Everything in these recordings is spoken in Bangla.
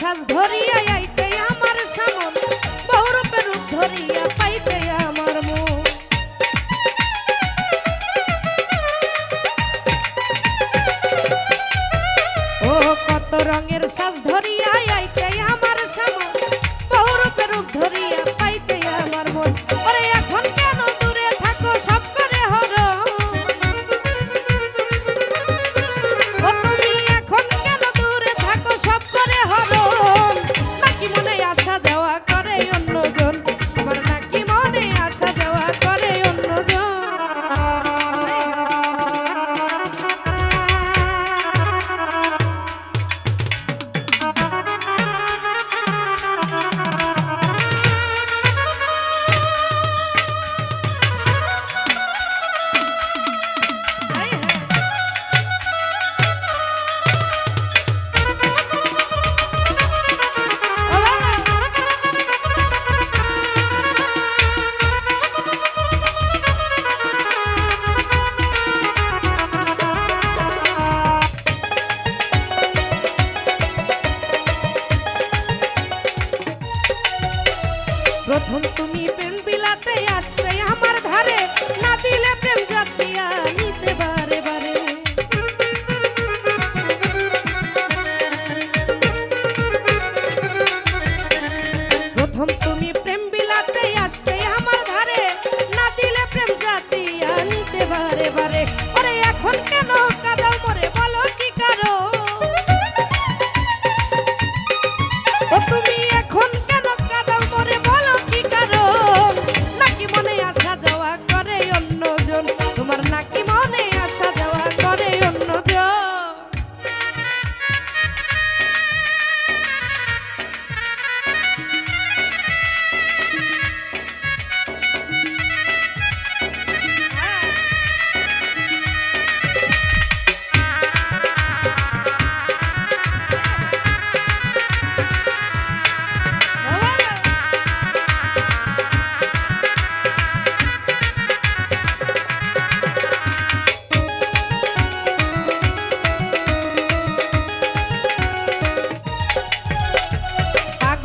সাজ ধরিয়া আইতে আমার সামন বহুরূপে রূপ ধরিয়া পাইতে আমার মন। ও কত রঙের সাজ ধরিয়া আইতে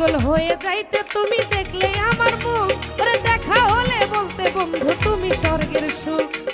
পাগল হয়ে যাইতে তুমি দেখলে আমার মুখ ওরে দেখা হলে বলতে, বন্ধু, তুমি স্বর্গের সুখ।